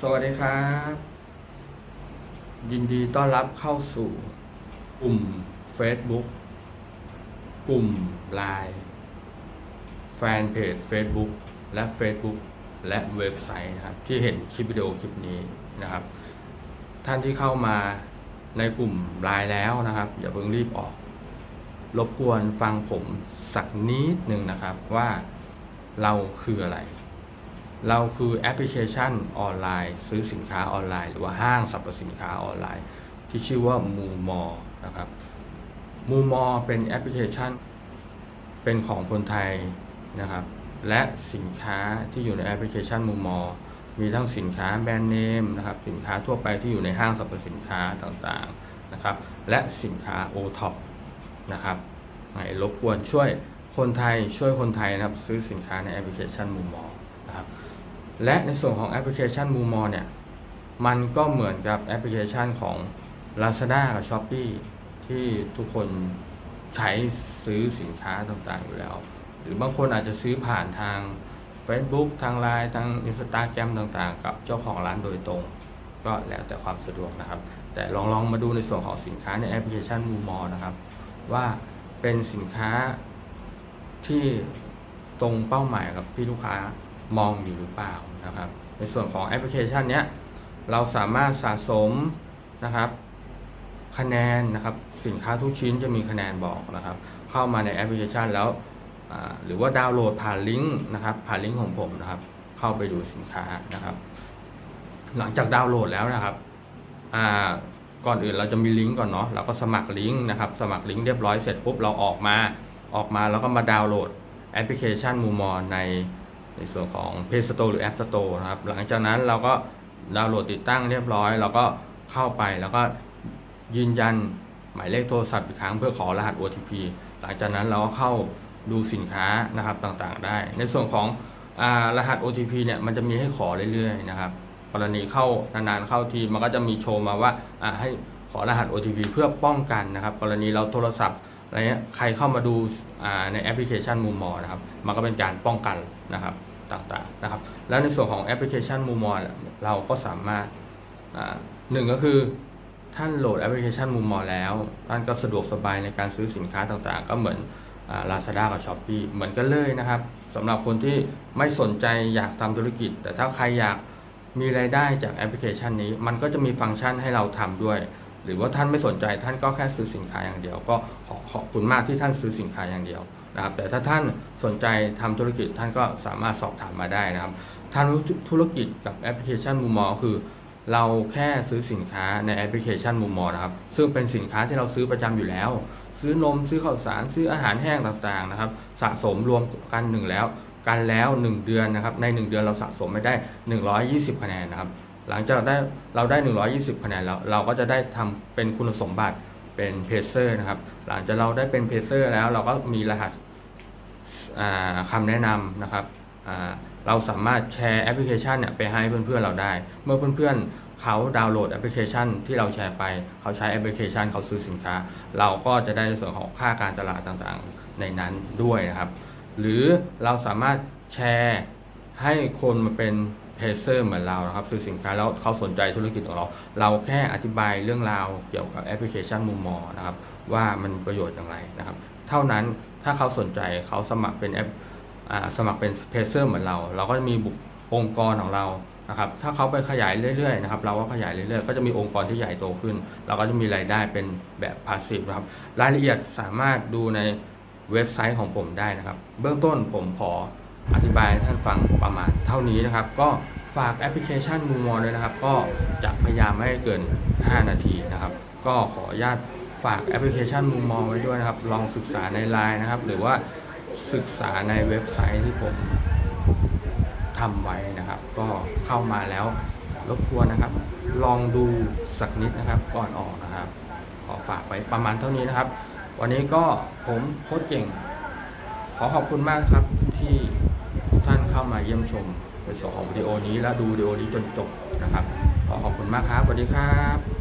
สวัสดีครับ ยินดีต้อนรับเข้าสู่ กลุ่ม Facebook กลุ่ม Line แฟนเพจ Facebook และ Facebook และเว็บไซต์นะครับ ที่เห็นคลิปวิดีโอคลิปนี้นะครับ ท่านที่เข้ามาในกลุ่ม Line แล้วนะครับ อย่าเพิ่งรีบออก รบกวนฟังผมสักนิดหนึ่งนะครับว่าเราคืออะไร เราคือแอปพลิเคชันออนไลน์ ซื้อสินค้าออนไลน์ หรือว่าห้างสรรพสินค้าออนไลน์ ที่ชื่อว่ามูมอนะครับมูมอเป็นแอปพลิเคชัน เป็นของคนไทยนะครับ และสินค้าที่อยู่ในแอปพลิเคชันมูมอมีทั้งสินค้าแบรนด์เนมนะครับสินค้าทั่วไปที่อยู่ในห้างสรรพสินค้าต่างๆนะครับ และสินค้าโอท็อปนะครับให้รบกวนช่วยคนไทยช่วยคนไทยนะครับ ซื้อสินค้าในแอปพลิเคชันมูมอนะครับ และในส่วนของแอปพลิเคชันมูมอเนี่ยมันก็เหมือนกับแอปพลิเคชันของ Lazada กับ s h อ p e e ที่ทุกคนใช้ซื้อสินค้าต่างๆอยู่แล้ว หรือบางคนอาจจะซื้อผ่านทาง Facebook ทาง Line ทาง Instagram ต่างๆ กับเจ้าของร้านโดยตรง ก็แล้วแต่ความสะดวกนะครับ แต่ลองลองมาดูในส่วนของสินค้าในแอปพลิเคชันมูมอนะครับ ว่าเป็นสินค้าที่ตรงเป้าหมายกับที่ลูกค้า มองอยู่หรือเปล่านะครับ ในส่วนของแอปพลิเคชันเนี้ยเราสามารถสะสมนะครับ คะแนนนะครับสินค้าทุกชิ้นจะมีคะแนนบอกนะครับ เข้ามาในแอปพลิเคชันแล้วหรือว่าดาวน์โหลดผ่านลิงก์นะครับผ่านลิงก์ของผมนะครับ เข้าไปดูสินค้านะครับ หลังจากดาวน์โหลดแล้วนะครับก่อนอื่นเราจะมีลิงก์ก่อนเนาะเราก็สมัครลิงก์นะครับ สมัครลิงก์เรียบร้อยเสร็จปุ๊บเราออกมาออกมาแล้วก็มาดาวน์โหลดแอปพลิเคชันมูมอใน ในส่วนของ Play Store หรือ App Store นะครับ หลังจากนั้นเราก็ดาวน์โหลดติดตั้งเรียบร้อย เราก็เข้าไปแล้วก็ยืนยันหมายเลขโทรศัพท์อีกครั้งเพื่อขอรหัส OTP หลังจากนั้นเราก็เข้าดูสินค้านะครับต่างๆ ได้ ในส่วนของอรหัส OTP เนี่ยมันจะมีให้ขอเรื่อยๆนะครับกรณีเข้านานๆเข้าทีมันก็จะมีโชว์มาว่าให้ขอรหัส OTP เพื่อป้องกันนะครับ กรณีเราโทรศัพท์ อะไรเงี้ยใครเข้ามาดูในแอปพลิเคชันมูมอนะครับ มันก็เป็นการป้องกันนะครับต่างๆนะครับ แล้วในส่วนของแอปพลิเคชันมูมอเราก็สามารถหนึ่งก็คือท่านโหลดแอปพลิเคชันมูมอแล้วท่านก็สะดวกสบายในการซื้อสินค้าต่างๆ ก็เหมือนลาซาด้ากับช้อปปีเหมือนกันเลยนะครับสำหรับคนที่ไม่สนใจอยากทำธุรกิจ แต่ถ้าใครอยากมีรายได้จากแอปพลิเคชันนี้ มันก็จะมีฟังก์ชันให้เราทำด้วย หรือว่าท่านไม่สนใจท่านก็แค่ซื้อสินค้าอย่างเดียว ก็ขอขอบคุณมากที่ท่านซื้อสินค้าอย่างเดียวนะครับแต่ถ้าท่านสนใจทำธุรกิจท่านก็สามารถสอบถามมาได้นะครับทางธุรกิจกับแอปพลิเคชันมูมอคือ เราแค่ซื้อสินค้าในแอปพลิเคชันมูมอนะครับ ซึ่งเป็นสินค้าที่เราซื้อประจำอยู่แล้ว ซื้อนมซื้อข้าวสารซื้ออาหารแห้งต่างๆนะครับ สะสมรวมกันหนึ่งแล้ว กันแล้ว 1 เดือนนะครับใน 1 เดือนเราสะสมไม่ได้ 120 คะแนนนะครับ หลังจากได้เราได้ 120คะแนนแล้วเราก็จะได้ทำเป็นคุณสมบัติเป็นเพเซอร์นะครับ หลังจากเราได้เป็นเพเซอร์แล้วเราก็มีรหัสอ่าคำแนะนำนะครับเราสามารถแชร์แอปพลิเคชันเนี่ยไปให้เพื่อนๆเราได้ เมื่อเพื่อนๆเขาดาวน์โหลดแอปพลิเคชันที่เราแชร์ไป เขาใช้แอปพลิเคชันเขาซื้อสินค้า เราก็จะได้ในส่วนของค่าการตลาดต่างๆในนั้นด้วยนะครับ หรือเราสามารถแชร์ให้คนมาเป็น เพเซอร์เหมือนเรานะครับซื้อสินค้าแล้วเขาสนใจธุรกิจของเรา เราแค่อธิบายเรื่องราวเกี่ยวกับแอปพลิเคชันมุมมอนะครับว่ามันประโยชน์อย่างไรนะครับ เท่านั้นถ้าเขาสนใจเขาสมัครเป็นแอปสมัครเป็นเพเซอร์เหมือนเรา เราก็จะมีบุคองค์กรของเรานะครับถ้าเขาไปขยายเรื่อยๆนะครับเราก็ขยายเรื่อยๆ ก็จะมีองค์กรที่ใหญ่โตขึ้น เราก็จะมีรายได้เป็นแบบพาสซีฟนะครับรายละเอียดสามารถดูในเว็บไซต์ของผมได้นะครับ เบื้องต้นผมขอ อธิบายให้ท่านฟังประมาณเท่านี้นะครับ ก็ฝากแอปพลิเคชันมูมอด้วยนะครับ ก็จะพยายามไม่ให้เกิน 5 นาทีนะครับ ก็ขออนุญาตฝากแอปพลิเคชันมูมอไว้ด้วยนะครับ ลองศึกษาในไลน์นะครับ หรือว่าศึกษาในเว็บไซต์ที่ผมทำไว้นะครับ ก็เข้ามาแล้วรบกวนนะครับ ลองดูสักนิดนะครับก่อนออกนะครับ ขอฝากไว้ประมาณเท่านี้นะครับ วันนี้ก็ผมโค้ชเก่ง ขอขอบคุณมากครับที่ เข้ามาเยี่ยมชมในส่วนของวิดีโอนี้และดูวิดีโอนี้จนจบนะครับขอขอบคุณมากครับสวัสดีครับ